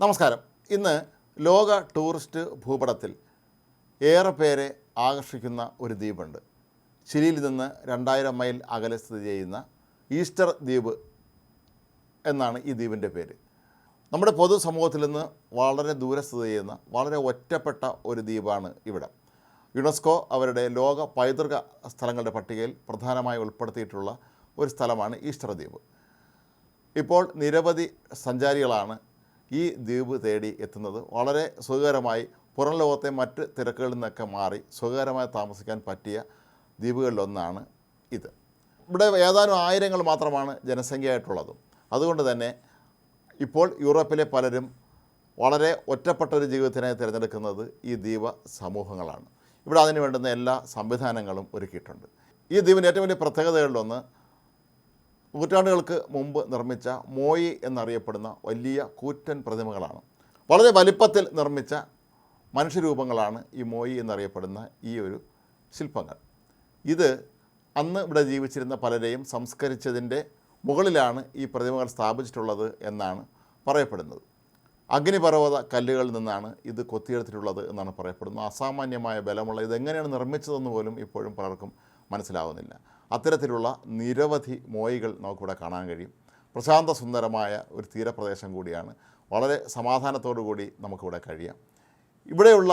നമസ്കാരം. ഇന്ന് ലോക ടൂറിസ്റ്റ് ഭൂപടത്തിൽ ഏറെ പേരെ ആകർഷിക്കുന്ന ഒരു ദ്വീപുണ്ട്. ചിലിയിൽ നിന്ന് രണ്ടായിരം മൈൽ അകലെ സ്ഥിതി ചെയ്യുന്ന ഈസ്റ്റർ ദ്വീപ് എന്നാണ് ഈ ദ്വീപിന്റെ പേര്. നമ്മുടെ പൊതുസമൂഹത്തിൽ നിന്ന് വളരെ ദൂരെ സ്ഥിതി ചെയ്യുന്ന വളരെ ഒറ്റപ്പെട്ട ഒരു ദ്വീപാണ് ഇവിടെ. യുനെസ്കോ അവരുടെ ലോക പൈതൃക സ്ഥലങ്ങളുടെ പട്ടികയിൽ പ്രധാനമായി ഉൾപ്പെടുത്തിയിട്ടുള്ള ഒരു സ്ഥലമാണ് ഈസ്റ്റർ ദ്വീപ്. ഇപ്പോൾ നിരവധി സഞ്ചാരികളാണ് ഈ ദ്വീപ് തേടി എത്തുന്നത് വളരെ സുഖകരമായി പുറം ലോകത്തെ മറ്റ് തിരക്കുകളിൽ നിന്നൊക്കെ മാറി സുഖകരമായി താമസിക്കാൻ പറ്റിയ ദ്വീപുകളിലൊന്നാണ് ഇത്. ഇവിടെ ഏതാനും ആയിരങ്ങൾ മാത്രമാണ് ജനസംഖ്യയായിട്ടുള്ളതും. അതുകൊണ്ട് തന്നെ ഇപ്പോൾ യൂറോപ്പിലെ പലരും വളരെ ഒറ്റപ്പെട്ട ഒരു ജീവിതത്തിനായി തിരഞ്ഞെടുക്കുന്നത് ഈ ദ്വീപ സമൂഹങ്ങളാണ്. ഇവിടെ അതിന് വേണ്ടുന്ന എല്ലാ സംവിധാനങ്ങളും ഒരുക്കിയിട്ടുണ്ട്. ഈ ദ്വീപിന്റെ ഏറ്റവും വലിയ പ്രത്യേകതകളിലൊന്ന് നൂറ്റാണ്ടുകൾക്ക് മുമ്പ് നിർമ്മിച്ച മോയി എന്നറിയപ്പെടുന്ന വലിയ കൂറ്റൻ പ്രതിമകളാണ്. വളരെ വലിപ്പത്തിൽ നിർമ്മിച്ച മനുഷ്യരൂപങ്ങളാണ് ഈ മോയി എന്നറിയപ്പെടുന്ന ഈ ഒരു ശില്പങ്ങൾ. ഇത് അന്ന് ഇവിടെ ജീവിച്ചിരുന്ന പലരെയും സംസ്കരിച്ചതിന്റെ മുകളിലാണ് ഈ പ്രതിമകൾ സ്ഥാപിച്ചിട്ടുള്ളത് എന്നാണ് പറയപ്പെടുന്നത്. അഗ്നിപർവത കല്ലുകളിൽ നിന്നാണ് ഇത് കൊത്തിയെടുത്തിട്ടുള്ളത് എന്നാണ് പറയപ്പെടുന്നത്. അസാമാന്യമായ ബലമുള്ള ഇതെങ്ങനെയാണ് നിർമ്മിച്ചതെന്ന് പോലും ഇപ്പോഴും പലർക്കും മനസ്സിലാവുന്നില്ല. അത്തരത്തിലുള്ള നിരവധി മോയികൾ നമുക്കിവിടെ കാണാൻ കഴിയും. പ്രശാന്ത സുന്ദരമായ ഒരു തീരപ്രദേശം കൂടിയാണ്. വളരെ സമാധാനത്തോടു കൂടി നമുക്കിവിടെ കഴിയാം. ഇവിടെയുള്ള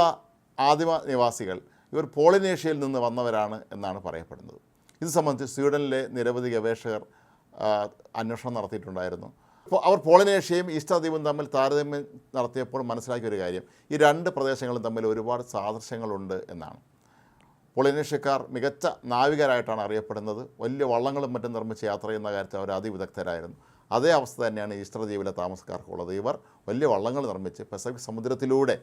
ആദിമ നിവാസികൾ ഇവർ പോളിനേഷ്യയിൽ നിന്ന് വന്നവരാണ് എന്നാണ് പറയപ്പെടുന്നത്. ഇത് സംബന്ധിച്ച് സ്വീഡനിലെ നിരവധി ഗവേഷകർ അന്വേഷണം നടത്തിയിട്ടുണ്ടായിരുന്നു. അപ്പോൾ അവർ പോളിനേഷ്യയും ഈസ്റ്റർ ദ്വീപും തമ്മിൽ താരതമ്യം നടത്തിയപ്പോൾ മനസ്സിലാക്കിയ ഒരു കാര്യം. ഈ രണ്ട് പ്രദേശങ്ങളും തമ്മിൽ ഒരുപാട് സാദൃശ്യങ്ങളുണ്ട് എന്നാണ്. പോളിനേഷ്യക്കാർ മികച്ച നാവികരായിട്ടാണ് അറിയപ്പെടുന്നത്. വലിയ വള്ളങ്ങളും മറ്റും നിർമ്മിച്ച് യാത്ര ചെയ്യുന്ന കാര്യത്തിൽ അവർ അതിവിദഗ്ധരായിരുന്നു. അതേ അവസ്ഥ തന്നെയാണ് ഈസ്റ്റർ ദ്വീപിലെ താമസക്കാർക്കുള്ളത്. ഇവർ വലിയ വള്ളങ്ങൾ നിർമ്മിച്ച് പസഫിക് സമുദ്രത്തിലൂടെ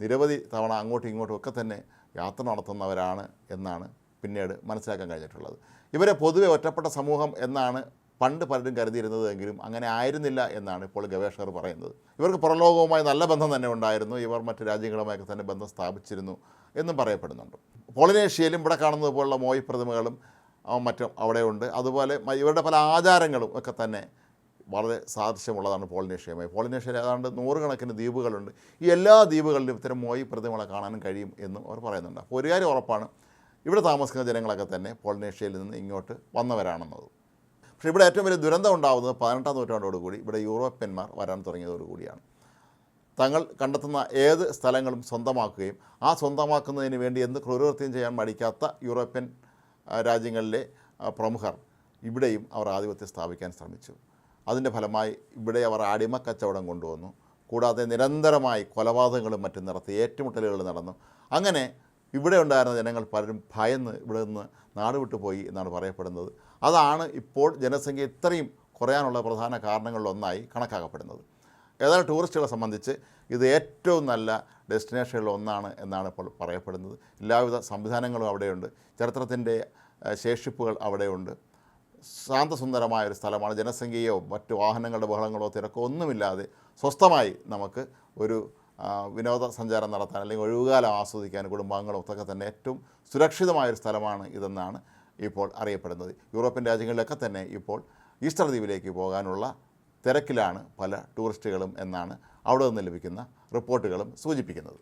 നിരവധി തവണ അങ്ങോട്ടും ഇങ്ങോട്ടും ഒക്കെ തന്നെ യാത്ര നടത്തുന്നവരാണ് എന്നാണ് പിന്നീട് മനസ്സിലാക്കാൻ കഴിഞ്ഞിട്ടുള്ളത്. ഇവരെ പൊതുവെ ഒറ്റപ്പെട്ട സമൂഹം എന്നാണ് പണ്ട് പലരും കരുതിയിരുന്നത് എങ്കിലും അങ്ങനെ ആയിരുന്നില്ല എന്നാണ് ഇപ്പോൾ ഗവേഷകർ പറയുന്നത്. ഇവർക്ക് പുറലോകവുമായി നല്ല ബന്ധം തന്നെ ഉണ്ടായിരുന്നു. ഇവർ മറ്റ് രാജ്യങ്ങളുമായൊക്കെ തന്നെ ബന്ധം സ്ഥാപിച്ചിരുന്നു എന്നും പറയപ്പെടുന്നുണ്ട്. പോളിനേഷ്യയിലും ഇവിടെ കാണുന്നത് പോലുള്ള മോയി പ്രതിമകളും മറ്റും അവിടെയുണ്ട്. അതുപോലെ ഇവരുടെ പല ആചാരങ്ങളും ഒക്കെ തന്നെ വളരെ സാദൃശ്യമുള്ളതാണ് പോളിനേഷ്യയുമായി. പോളിനേഷ്യയിൽ ഏതാണ്ട് നൂറുകണക്കിന് ദ്വീപുകളുണ്ട്. ഈ എല്ലാ ദ്വീപുകളിലും ഇത്തരം മോയി പ്രതിമകളെ കാണാനും കഴിയും എന്നും അവർ പറയുന്നുണ്ട്. അപ്പോൾ ഒരു കാര്യം ഉറപ്പാണ് ഇവിടെ താമസിക്കുന്ന ജനങ്ങളൊക്കെ തന്നെ പോളിനേഷ്യയിൽ നിന്ന് ഇങ്ങോട്ട് വന്നവരാണെന്നത്. പക്ഷേ ഇവിടെ ഏറ്റവും വലിയ ദുരന്തം ഉണ്ടാകുന്നത് പതിനെട്ടാം നൂറ്റാണ്ടോടുകൂടി ഇവിടെ യൂറോപ്യന്മാർ വരാൻ തുടങ്ങിയതോടുകൂടിയാണ് തങ്ങൾ കണ്ടെത്തുന്ന ഏത് സ്ഥലങ്ങളും സ്വന്തമാക്കുകയും ആ സ്വന്തമാക്കുന്നതിന് വേണ്ടി എന്ത് ക്രൂരകൃത്യം ചെയ്യാൻ മടിക്കാത്ത യൂറോപ്യൻ രാജ്യങ്ങളിലെ പ്രമുഖർ ഇവിടെയും അവർ ആധിപത്യം സ്ഥാപിക്കാൻ ശ്രമിച്ചു. അതിന്റെ ഫലമായി ഇവിടെ അവർ അടിമ കച്ചവടം കൊണ്ടുവന്നു. കൂടാതെ നിരന്തരമായി കൊലപാതകങ്ങളും മറ്റും നടത്തി ഏറ്റുമുട്ടലുകൾ നടന്നു. അങ്ങനെ ഇവിടെ ഉണ്ടായിരുന്ന ജനങ്ങൾ പലരും ഭയന്ന് ഇവിടെ നിന്ന് നാട് വിട്ടുപോയി എന്നാണ് പറയപ്പെടുന്നത്. അതാണ് ഇപ്പോൾ ജനസംഖ്യ ഇത്രയും കുറയാനുള്ള പ്രധാന കാരണങ്ങളിലൊന്നായി കണക്കാക്കപ്പെടുന്നത്. ഏതായാലും ടൂറിസ്റ്റുകളെ സംബന്ധിച്ച് ഇത് ഏറ്റവും നല്ല ഡെസ്റ്റിനേഷനുകളിൽ ഒന്നാണ് എന്നാണ് ഇപ്പോൾ പറയപ്പെടുന്നത്. എല്ലാവിധ സംവിധാനങ്ങളും അവിടെയുണ്ട്. ചരിത്രത്തിന്റെ ശേഷിപ്പുകൾ അവിടെയുണ്ട്. ശാന്തസുന്ദരമായ ഒരു സ്ഥലമാണ്. ജനസംഖ്യയോ മറ്റു വാഹനങ്ങളുടെ ബഹളങ്ങളോ തിരക്കോ ഒന്നുമില്ലാതെ സ്വസ്ഥമായി നമുക്ക് ഒരു വിനോദസഞ്ചാരം നടത്താൻ അല്ലെങ്കിൽ ഒഴിവുകാലം ആസ്വദിക്കാൻ കുടുംബാംഗങ്ങളും ഒക്കെ തന്നെ ഏറ്റവും സുരക്ഷിതമായൊരു സ്ഥലമാണ് ഇതെന്നാണ് ഇപ്പോൾ അറിയപ്പെടുന്നത്. യൂറോപ്യൻ രാജ്യങ്ങളിലൊക്കെ തന്നെ ഇപ്പോൾ ഈസ്റ്റർ ദ്വീപിലേക്ക് പോകാനുള്ള തിരക്കിലാണ് പല ടൂറിസ്റ്റുകളും എന്നാണ് അവിടെ നിന്ന് ലഭിക്കുന്ന റിപ്പോർട്ടുകളും സൂചിപ്പിക്കുന്നത്.